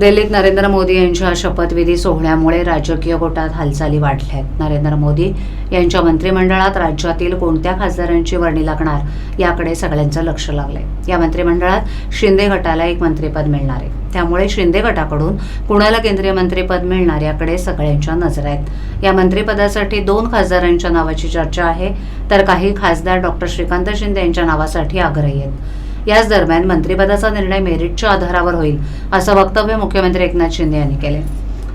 दिल्लीत नरेंद्र मोदी यांच्या शपथविधी सोहळ्यामुळे राजकीय गोटात हालचाली वाढल्या आहेत नरेंद्र मोदी यांच्या मंत्रिमंडळात राज्यातील कोणत्या खासदारांची वर्णी लागणार याकडे सगळ्यांचं लक्ष लागलंय. या मंत्रिमंडळात शिंदे गटाला एक मंत्रिपद मिळणार आहे. त्यामुळे शिंदे गटाकडून कुणाला केंद्रीय मंत्रिपद मिळणार याकडे सगळ्यांच्या नजर आहेत. या मंत्रिपदासाठी दोन खासदारांच्या नावाची चर्चा आहे तर काही खासदार डॉक्टर श्रीकांत शिंदे यांच्या नावासाठी आग्रही आहेत. याच दरम्यान मंत्रिपदाचा निर्णय मेरिटच्या आधारावर होईल असं वक्तव्य मुख्यमंत्री एकनाथ शिंदे यांनी केले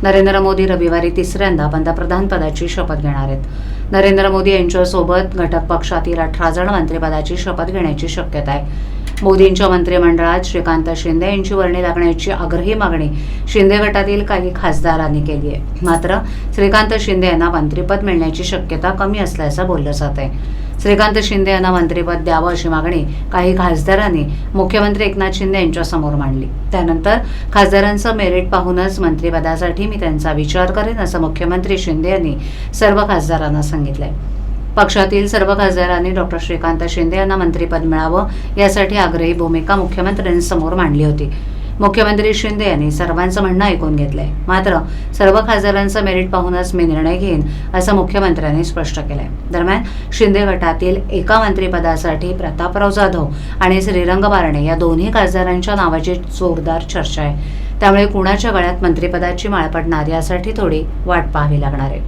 नरेंद्र मोदी रविवारी तिसऱ्यांदा पंतप्रधान पदाची शपथ घेणार आहेत. नरेंद्र मोदी यांच्यासोबत घटक पक्षातील अठरा जण मंत्रिपदाची शपथ घेण्याची शक्यता आहे. मोदींच्या मंत्रिमंडळात श्रीकांत शिंदे यांची वर्णी लागण्याची आग्रही मागणी शिंदे गटातील काही खासदारांनी केली आहे. मात्र श्रीकांत शिंदे यांना मंत्रिपद मिळण्याची शक्यता कमी असल्याचं बोललं जात आहे. श्रीकांत शिंदे यांना मंत्रिपद द्यावं अशी मागणी काही खासदारांनी मुख्यमंत्री एकनाथ शिंदे यांच्यासमोर मांडली. त्यानंतर खासदारांचं मेरिट पाहूनच मंत्रिपदासाठी मी त्यांचा विचार करेन असं मुख्यमंत्री शिंदे यांनी सर्व खासदारांना सांगितलंय. पक्षातील सर्व खासदारांनी डॉक्टर श्रीकांत शिंदे यांना मंत्रिपद मिळावं यासाठी आग्रही भूमिका मुख्यमंत्र्यांसमोर मांडली होती. मुख्यमंत्री शिंदे यांनी सर्वांचं म्हणणं ऐकून घेतलंय. मात्र सर्व खासदारांचं मेरिट पाहूनच मी निर्णय घेईन असं मुख्यमंत्र्यांनी स्पष्ट केलंय. दरम्यान शिंदे गटातील एका मंत्रिपदासाठी प्रतापराव जाधव आणि श्रीरंग बारणे या दोन्ही खासदारांच्या नावाची जोरदार चर्चा आहे. त्यामुळे कुणाच्या गळ्यात मंत्रिपदाची माळ पडणार यासाठी थोडी वाट पाहावी लागणार आहे.